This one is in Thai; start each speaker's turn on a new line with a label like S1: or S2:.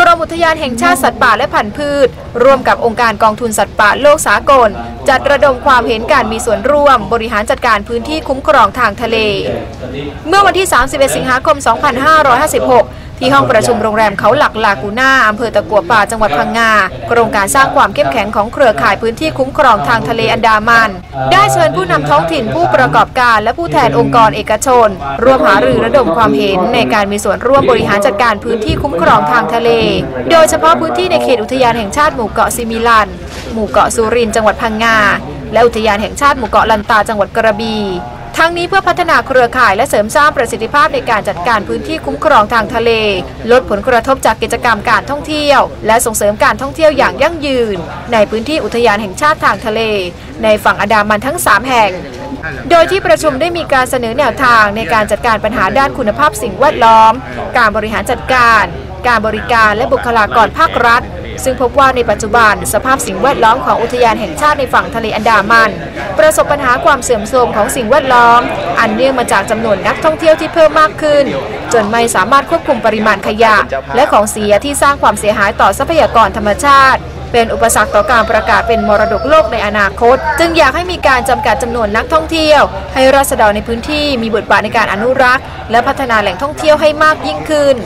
S1: กรมอุทยานแห่งชาติสัตว์ป่าและพันธุ์พืช ร่วมกับองค์การกองทุนสัตว์ป่าโลกสากล จัดระดมความเห็นการมีส่วนร่วม บริหารจัดการพื้นที่คุ้มครองทางทะเล เมื่อวันที่ 31 สิงหาคม 2556 ที่ห้องประชุมโรงแรมเขาหลักลากูน่าอำเภอตะกัวป่าจังหวัดพังงาโครงการสร้างความเข้มแข็งของเครือข่ายพื้นที่คุ้มครองทางทะเลอันดามัน ได้เชิญผู้นำท้องถิ่นผู้ประกอบการ และผู้แทนองค์กรเอกชน ร่วมหารือระดมความเห็นในการมีส่วนร่วมบริหารจัดการพื้นที่คุ้มครองทางทะเล โดยเฉพาะพื้นที่ในเขตอุทยานแห่งชาติหมู่เกาะซิมิลัน หมู่เกาะสุรินทร์จังหวัดพังงาและอุทยานแห่งชาติหมู่เกาะลันตาจังหวัดกระบี่ ทั้งนี้เพื่อพัฒนาเครือข่ายและเสริมสร้างประสิทธิภาพในการจัดการพื้นที่คุ้มครองทางทะเล ลดผลกระทบจากกิจกรรมการท่องเที่ยว และส่งเสริมการท่องเที่ยวอย่างยั่งยืน ในพื้นที่อุทยานแห่งชาติทางทะเล ในฝั่งอันดามันทั้ง 3 แห่ง โดยที่ประชุมได้มีการเสนอแนวทางในการจัดการปัญหาด้านคุณภาพสิ่งแวดล้อม การบริหารจัดการ การบริการและบุคลากรภาครัฐ ซึ่งพบว่าในปัจจุบันสภาพสิ่งแวดล้อมของอุทยานแห่งชาติในฝั่งทะเลอันดามัน ประสบปัญหาความเสื่อมโทรมของสิ่งแวดล้อม อันเนื่องมาจากจำนวนนักท่องเที่ยวที่เพิ่มมากขึ้น จนไม่สามารถควบคุมปริมาณขยะ และของเสียที่สร้างความเสียหายต่อทรัพยากรธรรมชาติเป็นอุปสรรคต่อการประกาศเป็นมรดกโลกในอนาคต จึงอยากให้มีการจำกัดจำนวนนักท่องเที่ยว ให้รัษฎรในพื้นที่มีบทบาทในการอนุรักษ์ และพัฒนาแหล่งท่องเที่ยวให้มากยิ่งขึ้น